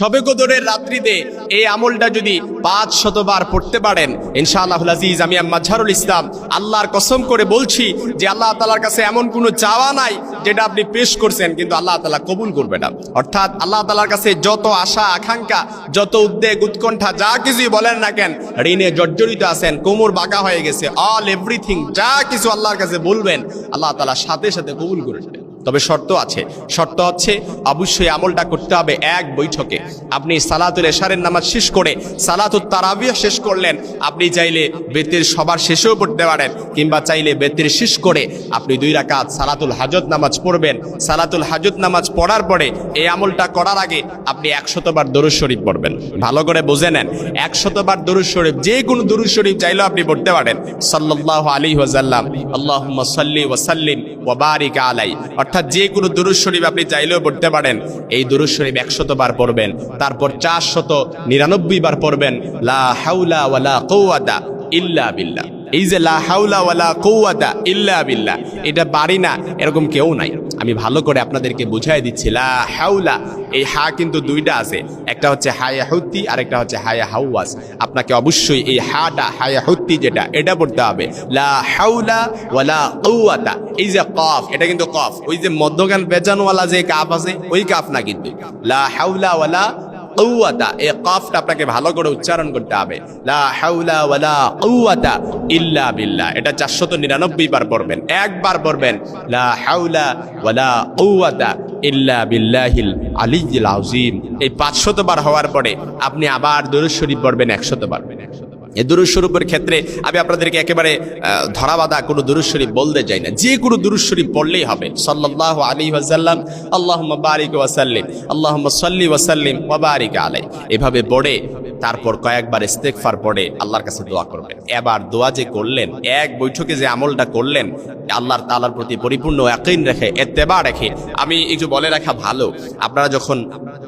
সবে কদরের রাত্রিতে এই আমলটা যদি পাঁচ শতবার পড়তে পারেন ইনশাআল্লাহ আজিজ, আমি মাঝারুল ইসলাম আল্লাহর কসম করে বলছি যে আল্লাহ তালার কাছে এমন কোনো চাওয়া নাই যেটা আপনি পেশ করছেন, কিন্তু আল্লাহ তালা কবুল করবে না। অর্থাৎ আল্লাহ তালার কাছে যত আশা, আকাঙ্ক্ষা, যত উদ্বেগ, উৎকণ্ঠা, যা কিছুই বলেন না কেন, ঋণে জর্জরিত আছেন, কোমর বাঁকা হয়ে গেছে অল এভরিথিং যা কিছু আল্লাহর কাছে বলবেন, আল্লাহ তালা সাথে সাথে কবুল করে তবে শর্ত আছে। শর্ত হচ্ছে অবশ্যই আমলটা করতে হবে এক বৈঠকে। আপনি সালাতুল এশারের নামাজ শেষ করে সালাতুল তারাবিয়া শেষ করলেন, আপনি চাইলে বেতের সবার শেষেও পড়তে পারেন কিংবা চাইলে বেতের শেষ করে আপনি দুই রাকাত সালাতুল হাজত নামাজ পড়বেন। সালাতুল হাজত নামাজ পড়ার পরে এই আমলটা করার আগে আপনি একশতবার দরুদ শরীফ পড়বেন। ভালো করে বুঝে নেন, একশতবার দরুদ শরীফ, যে কোনো দরুদ শরীফ চাইলেও আপনি পড়তে পারেন। সাল্লাল্লাহু আলাইহি ওয়াসাল্লাম, আল্লাহুম্মা সাল্লি ওয়া সাল্লিম ওয়া বারিক আলাই। অর্থাৎ যে কোনো দুরুদ শরীফ আপনি চাইলেও পড়তে পারেন। এই দুরুদ শরীফ একশত বার পড়বেন, তারপর চারশত নিরানব্বই বার পড়বেন, লা হাউলা ওয়ালা কৌয়াতা ইল্লা বিল্লাহ। এই যে লা হাউলা ওয়ালা ইল্লা বিল্লাহ, এটা বাড়ি না, এরকম কেউ নাই। আমি ভালো করে আপনাদেরকে বুঝাই দিচ্ছি, লা হাউলা এই হা কিন্তু দুইটা আছে। একটা হচ্ছে হায়া হুত্তি আর একটা হচ্ছে হায়া হাউয়াস আপনাকে অবশ্যই এই হাটা, হায়া হুত্তি যেটা, এটা পড়তে হবে। লা হাউলা ওয়ালা এই যে কফ, এটা কিন্তু কফ। ওই যে মধ্যগান বেজানওয়ালা যে কাফ আছে, ওই কাফ না কিন্তু। লা হাউলা ওয়ালা এ আপনাকে ভালো করে উচ্চারণ করতে হবে। লা হাউলা ওয়ালা ইল্লা বিল্লাহ। এটা নিরানব্বই বার পড়বেন, একবার পড়বেন হাউলা ওয়ালা ইল্লা বিল্লাহিল আযীম। এই পাঁচশত বার হওয়ার পরে আপনি আবার দরুদ শরীফ পড়বেন একশত বার। এই দুরুস্বরূপের ক্ষেত্রে আমি আপনাদেরকে একেবারে ধরাবাধা কোনো দুরুদ শরীফ বলতে চাই না। যে কোনো দুরুদ শরীফ পড়লেই হবে। সাল্লাল্লাহু আলী ওয়াসাল্লাম আল্লাহ বারিক ওয়াসাল্লিম আল্লাহুম্মা সাল্লি ওয়াসাল্লিম ওয়া বারিক আলাই এভাবে পড়ে, তারপর কয়েকবার ইস্তেগফার পড়ে, আল্লাহর কাছে দোয়া করবেন। এবার দোয়া যে করলেন, এক বৈঠকে যে আমলটা করলেন, আল্লাহর তালার প্রতি পরিপূর্ণ ইয়াকিন রেখে, এত্তেবা রেখে, আমি একটু বলে রাখা ভালো। আপনারা যখন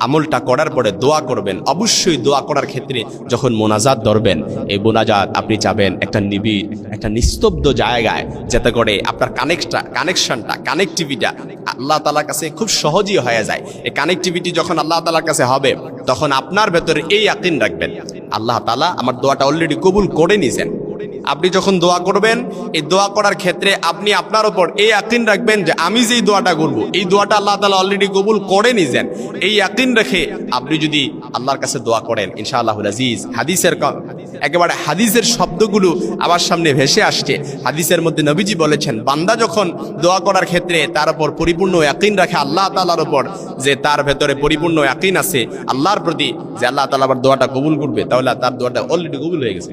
আমলটা করার পরে দোয়া করবেন, অবশ্যই দোয়া করার ক্ষেত্রে যখন মোনাজাত ধরবেন এই মোনাজাত আপনি চাবেন একটা নিবিড় একটা নিস্তব্ধ জায়গায়, যাতে করে আপনার কানেক্টটা কানেকশনটা কানেকটিভিটা আল্লাহ তালার কাছে খুব সহজই হয়ে যায়। এই কানেকটিভিটি যখন আল্লাহ তালার কাছে হবে, তখন আপনার ভেতরে এই আকিন রাখবেন। আল্লাহ তালা আমার দোয়াটা অলরেডি কবুল করে নিয়েছেন আপনি যখন দোয়া করবেন, এই দোয়া করার ক্ষেত্রে আপনি আপনার ওপর এই আকিন রাখবেন যে আমি যেই দোয়াটা করব, এই দোয়াটা আল্লাহ তালা অলরেডি কবুল করে নিয়েছেন এই আকিন রেখে আপনি যদি আল্লাহর কাছে দোয়া করেন ইনশাআল্লাহ আজিজ, হাদিসের একেবারে হাদিসের শব্দগুলো আমার সামনে ভেসে আসছে। হাদিসের মধ্যে নবীজি বলেছেন, বান্দা যখন দোয়া করার ক্ষেত্রে তার উপর পরিপূর্ণ ইয়াকিন রাখে আল্লাহ তালার উপর, যে তার ভেতরে পরিপূর্ণ একইন আছে আল্লাহর প্রতি, যে আল্লাহ তালা আবার দোয়াটা কবুল করবে, তাহলে তার দোয়াটা অলরেডি কবুল হয়ে গেছে।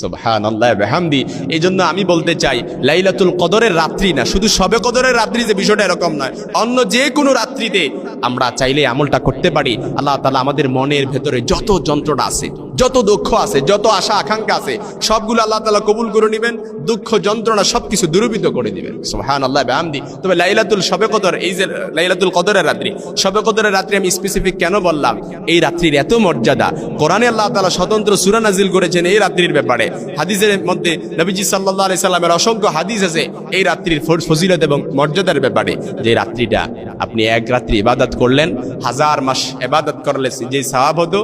সুবহান আল্লাহ বেহামদি। এই জন্য আমি বলতে চাই, লাইলাতুল কদরের রাত্রি না, শুধু সবে কদরের রাত্রি যে বিষয়টা এরকম নয়, অন্য যে কোনো রাত্রিতে আমরা চাইলে আমলটা করতে পারি। আল্লাহ তালা আমাদের মনের ভেতরে যত যন্ত্রণা আছে যত দুঃখ আছে, যত আশা, আকাঙ্ক্ষা আছে, সবগুলো আল্লাহ তালা কবুল করে নেবেন, দুঃখ, যন্ত্রণা সবকিছু দূরীভূত করে দিবেন। সুবহান আল্লাহ বেহামদি। তবে লাইলাতুল সবে কদর এই যে, লাইলাতুল কদরের রাত্রি সবে কদরের রাত্রি আমি স্পেসিফিক কেন বললাম? এই রাত্রির এত মর্যাদা। কোরআনে আল্লাহ তালা স্বতন্ত্র সুরা নাজিল করেছেন এই রাত্রির ব্যাপারে। হাদিসের মধ্যে নবীজি সাল্লাহ আলি সাল্লামের অসংখ্য হাদিস আছে এই রাত্রির ফজিলত এবং মর্যাদার ব্যাপারে। যে রাত্রিটা আপনি এক রাত্রি ইবাদত করলেন, হাজার মাস ইবাদত করলে যে সাহাব হতো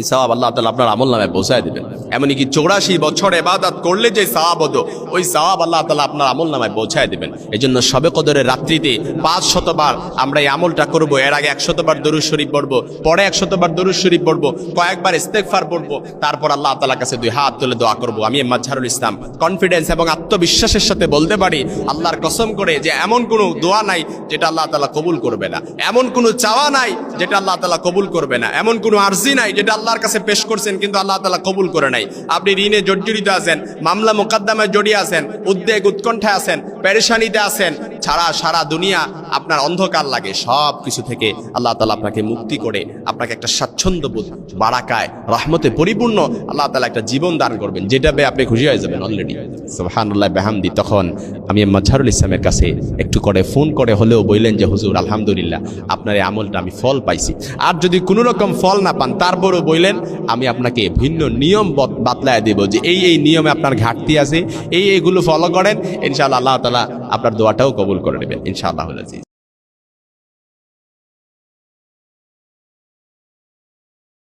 এই সাহাব আল্লাহ তালা আপনার আমল নামে পৌঁছায় দেবেন। এমনকি চৌরাশি বছর এবাদত করলে যে সাহাব হতো, ওই সাহাব আল্লাহ তালা আপনার আমল নামায় পৌঁছায় দেবেন। এই জন্য সবে কদরের রাত্রিতে পাঁচ শতবার আমরা এই আমলটা করব। এর আগে একশতবার দরুদ শরীফ পড়ব, পরে একশতবার দরুদ শরীফ পড়ব, কয়েকবার ইস্তেকফার পড়ব, তারপর আল্লাহ তালার কাছে দুই হাত তুলে দোয়া করব। আমি মাঝারুল ইসলাম কনফিডেন্স এবং আত্মবিশ্বাসের সাথে বলতে পারি, আল্লাহর কসম করে যে এমন কোনো দোয়া নাই যেটা আল্লাহ তালা কবুল করবে না। এমন কোনো চাওয়া নাই যেটা আল্লাহ তালা কবুল করবে না। এমন কোনো আর্জি নাই যেটা আল্লাহর কাছে পেশ করছেন কিন্তু আল্লাহ তালা কবুল করে নাই। আপনি ঋণে জর্জরিত আছেন, মামলা মোকদ্দমায় জড়িয়ে আছেন, উদ্বেগ উৎকণ্ঠায় আছেন, পেরেশানিতে আছেন, ছাড়া সারা দুনিয়া আপনার অন্ধকার লাগে। সব কিছু থেকে আল্লাহ তালা আপনাকে মুক্তি করে, আপনাকে একটা স্বাচ্ছন্দ্য বোধ বারাকায়, রহমতে পরিপূর্ণ আল্লাহ তালা একটা জীবন দান করবেন, যেটা পেয়ে আপনি খুশি হয়ে যাবেন অলরেডি সুবহানাল্লাহ, বেহামদি, তখন আমি মাজহারুল ইসলামের কাছে একটু করে ফোন করে হলেও বললেন যে, হুজুর, আলহামদুলিল্লাহ, আপনার এই আমলটা আমি ফল পাইছি। আর যদি কোনো রকম ফল না পান, তারপরও বললেন, আমি আপনাকে ভিন্ন নিয়ম বাতলায় দেব যে এই এই নিয়মে আপনার ঘাটতি আছে, এই, এইগুলো ফলো করেন, ইনশাআল্লাহ আল্লাহ তালা আপনার দোয়াটাও কবুল করে নেবেন, ইনশাআল্লাহ